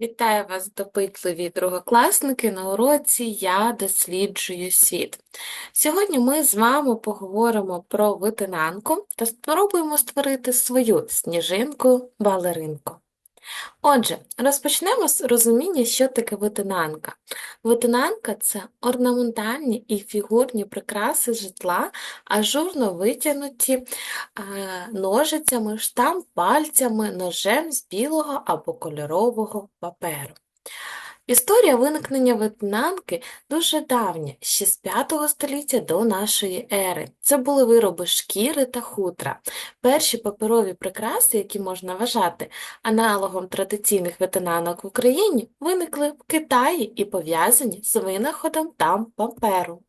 Вітаю вас, допитливі другокласники! На уроці Я досліджую світ. Сьогодні ми з вами поговоримо про витинанку та спробуємо створити свою сніжинку-балеринку. Отже, розпочнемо з розуміння, що таке витинанка. Витинанка – це орнаментальні і фігурні прикраси житла, ажурно витягнуті е, ножицями, штамп пальцями, ножем з білого або кольорового паперу. Історія виникнення витинанки дуже давня, ще з 5 століття до нашої ери. Це були вироби шкіри та хутра. Перші паперові прикраси, які можна вважати аналогом традиційних витинанок в Україні, виникли в Китаї і пов'язані з винаходом там паперу.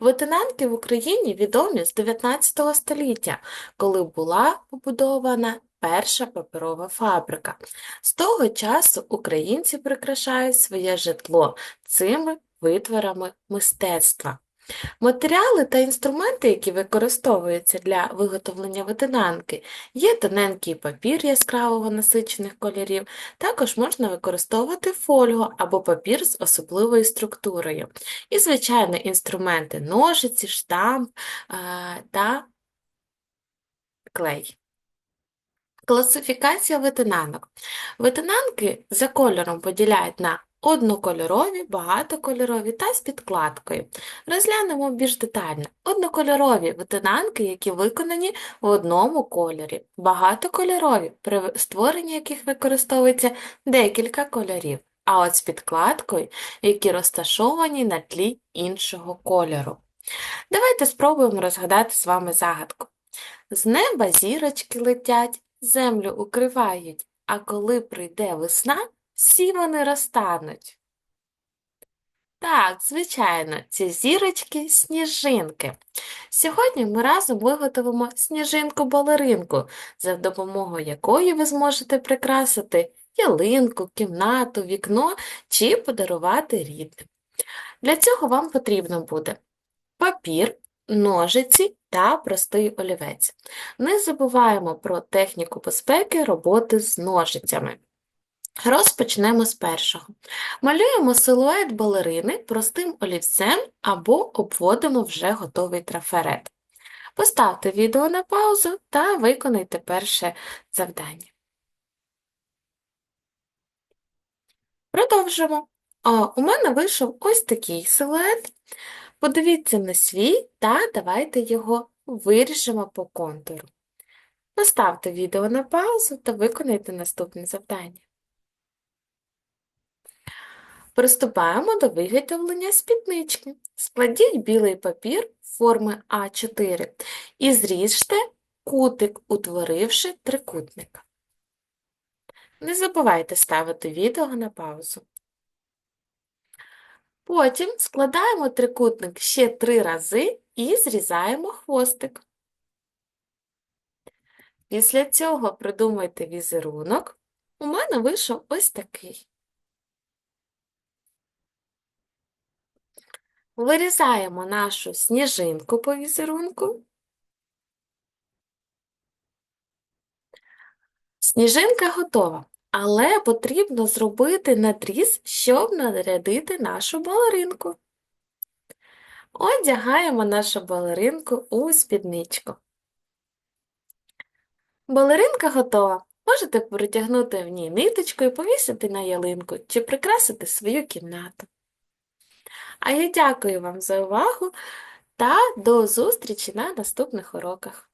Витинанки в Україні відомі з 19 століття, коли була побудована перша паперова фабрика. З того часу українці прикрашають своє житло цими витворами мистецтва. Матеріали та інструменти, які використовуються для виготовлення витинанки, є тоненький папір яскравого насичених кольорів, також можна використовувати фольгу або папір з особливою структурою. І, звичайно, інструменти ножиці, штамп та клей. Класифікація витинанок. Витинанки за кольором поділяють на однокольорові, багатокольорові та з підкладкою. Розглянемо більш детально. Однокольорові витинанки, які виконані в одному кольорі, багатокольорові, при створенні яких використовується декілька кольорів, а от з підкладкою, які розташовані на тлі іншого кольору. Давайте спробуємо розгадати з вами загадку. З неба зірочки летять, землю укривають, а коли прийде весна, всі вони розтануть. Так, звичайно, ці зірочки – сніжинки. Сьогодні ми разом виготовимо сніжинку-балеринку, за допомогою якої ви зможете прикрасити ялинку, кімнату, вікно чи подарувати рідним. Для цього вам потрібно буде папір, ножиці та простий олівець. Не забуваємо про техніку безпеки роботи з ножицями. Розпочнемо з першого. Малюємо силует балерини простим олівцем або обводимо вже готовий трафарет. Поставте відео на паузу та виконайте перше завдання. Продовжимо. У мене вийшов ось такий силует. Подивіться на свій та давайте його виріжемо по контуру. Поставте відео на паузу та виконайте наступне завдання. Приступаємо до виготовлення спіднички. Складіть білий папір форми А4 і зріжте кутик, утворивши трикутник. Не забувайте ставити відео на паузу. Потім складаємо трикутник ще три рази і зрізаємо хвостик. Після цього придумайте візерунок. У мене вийшов ось такий. Вирізаємо нашу сніжинку по візерунку. Сніжинка готова. Але потрібно зробити надріз, щоб нарядити нашу балеринку. Одягаємо нашу балеринку у спідничку. Балеринка готова. Можете перетягнути в ній ниточку і повісити на ялинку чи прикрасити свою кімнату. А я дякую вам за увагу та до зустрічі на наступних уроках.